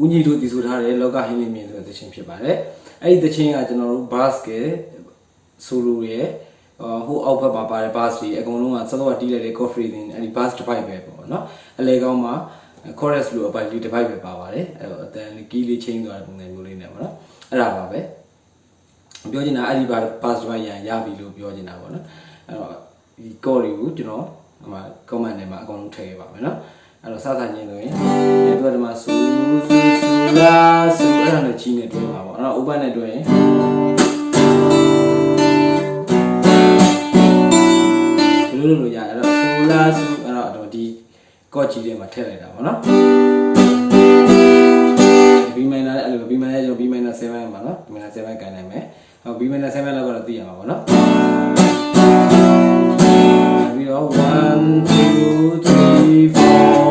ဦးညီတို့တည်ဆိုထားတဲ့လောကဟင်းလင်းမြင်ဆိုတဲ့တခြင်းဖြစ်ပါတယ်အဲ့ဒီတခြင်းကကျွန်တော်တို့ basket ဆိုလိုရဲ့ဟိုအောက်ဘက်မှာပါတယ် bass တွေအကုန်လုံးကစောစောကတီးလိုက်တဲ့ coffee တင်အဲ့ဒီ bass တစ်ပိုက်ပဲပေါ့နော်အလေကောင်းမှာ chorus လို့အပိုက်လေးတစ်ပိုက်ပဲပါပါတယ်အဲ့တော့အတန်လေးကီးလေးချင်းသွားတဲ့ပုံစံမျိုးလေးနဲ့ပေါ့နော်အဲ့ဒါပါပဲပြောချင်တာအဲ့ဒီ bass တစ်ပိုက်ရန်ရပြီလို့ပြောချင်တာပေါ့နော်အဲ့တော့ဒီ core တွေကိုကျွန်တော်ဟိုမှာ comment ထဲမှာအကုန်လုံးထည့်ခဲ့ပါမယ်နော်အဲ့တော့စစချင်းဆိုရင်ဒီဘက်မှာဆူဆူ ဆူလာဆူအဲ့ဒါနဲ့ချီနေတွေ့မှာပေါ့အဲ့တော့ open နဲ့တွေ့ရင်ဘယ်လိုလုပ်လို့ရလဲအဲ့တော့ဆိုလာဆိုအဲ့တော့တော့ဒီကော့ချီထဲမှာထည့်လိုက်တာပေါ့နော် B minor အဲ့လို B minor ကျွန်တော် B minor 7ပါနော် B minor 7ကန်နိုင်မယ်ဟော B minor 7လောက်ကတော့သိရမှာပေါ့နော်ပြီးတော့1 2 3 4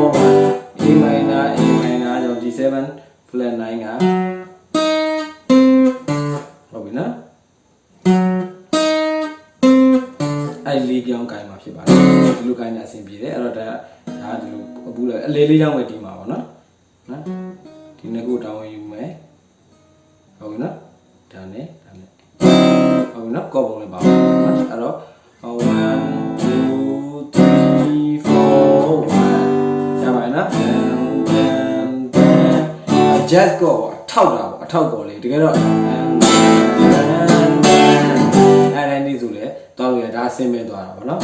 flat 9ကဟုတ်ပြီနော်အဲ့လေးပြောင်းကင်မှာဖြစ်ပါတယ်ဒီလိုကင်နေအဆင်ပြေတယ်အဲ့တော့ဒါဒါဒီလိုအပူလည်းအလေးလေးကြောင့်ပဲဒီမှာပါနော်နော်ဒီနှစ်ခုတောင်းဝင်ယူမယ်ဟုတ်ပြီနော်ဒါနဲ့ဒါနဲ့ဟုတ်ပြီနော်ကော့ပုံ just go ထောက်တာပေါ့အထောက်ပေါ်လေးတကယ်တော့အဲ့ဒါနေဆိုလေတောက်ရဒါဆင်းမဲ့သွားတာပေါ့နော်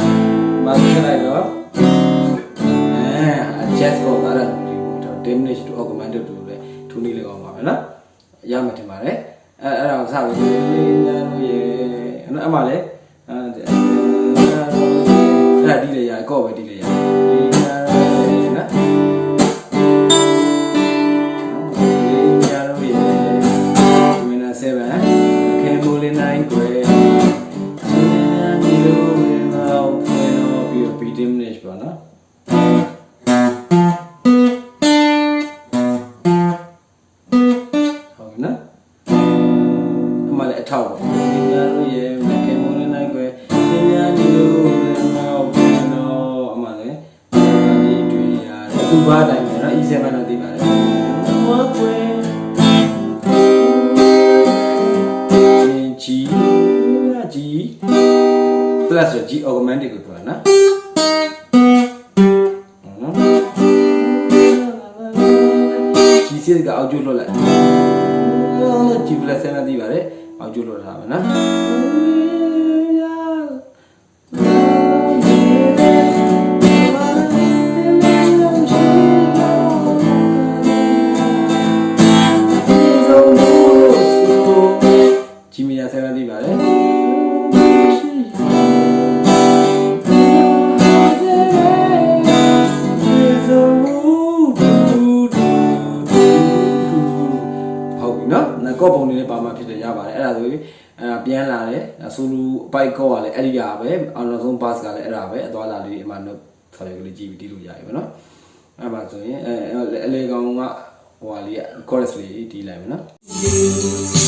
မဆက်လိုက်တော့အဲ just go အဲ့ဒါဒီတော့ diminish to augmented to လေထူနေလေကောင်းပါမယ်နော်ရမှတင်ပါတယ်အဲအဲ့ဒါကိုစပြီးညာလို့ရေအဲ့အမှလည်းအဲအဲ့ဒါဒီလေရအကော့ပဲဒီလေရ ဟုတ်ကဲ့နော်အမှလည်းအထောက်ပါဒီညာလို့ရခေမိုလီ9ကွယ်ဒီညာဒီလိုဝင်တော့ပြန်တော့အမှလည်းဒီတွေ့ရတယ်အခုဘာတိုင်းပဲနော် E7 တော့သိပါတယ်ဟုတ်ကွယ် G G plus ဆို G augmented ကိုပြောတာနော်။ G စစ်ကအောက်ကျလွတ်လိုက်။ G plus ဆယ်မသိပါတယ်။အောက်ကျလွတ်ထားမယ်နော်။ အဲ့ဒါဆိုရင်အဲပြန်လာတယ်ဆိုလူအပိုက်ကော့ကလည်းအဲ့ဒီရပဲအောင်နောက်ဆုံး pass ကလည်းအဲ့ဒါပဲအသွားလာလေးအမှ note ဆော်ရွက်ကလေးကြည့်ပြီးတီးလို့ရပြီပေါ့နော်အဲ့မှာဆိုရင်အဲအလေကောင်ကဟိုဟာလေး chorus လေးတီးလိုက်မယ်နော်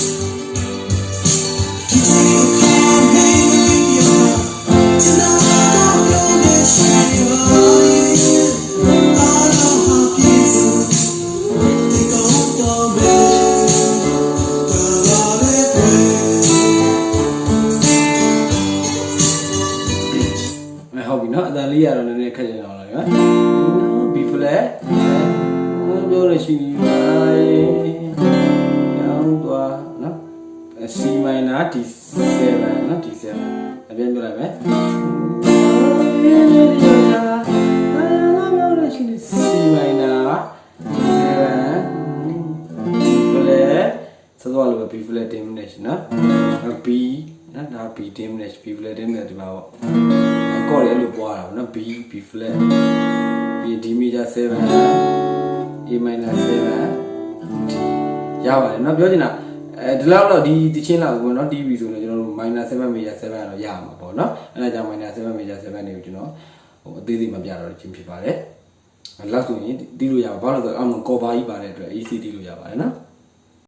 ဟုတ်ပြီနော်အတန်လေးရတော့နည်းနည်းခက်ကြအောင်လားနော် B flat ဟိုပြောရရှိနေပါရောင်းသွားနော် C minor D7 နော် D7 အပြန်ပြောလိုက်မယ် C minor D7 B flat ဆိုတော့လို့ B flat diminish နော် B နော်ဒါ B diminish B flat diminish ဒီမှာပေါ့ ကော့လေးအဲ့လိုပွားတာပေါ့နော် B B flat ပြီး D major 7 A minor 7 D ရပါတယ်နော်ပြောချင်တာအဲဒီလောက်တော့ဒီတချင်းလောက်ပေါ့နော် TV ဆိုတော့ကျွန်တော်တို့ minor 7 major 7တော့ရမှာပေါ့နော်အဲ့ဒါကြောင့် minor 7 major 7တွေကိုကျွန်တော်ဟိုအသေးသေးမပြတော့ချင်းဖြစ်ပါတယ်လောက်ဆိုရင်တီးလို့ရပါဘာလို့ဆိုတော့အောက်မှာကော်ပါကြီးပါတဲ့အတွက် ECD လို့ရပါတယ်နော်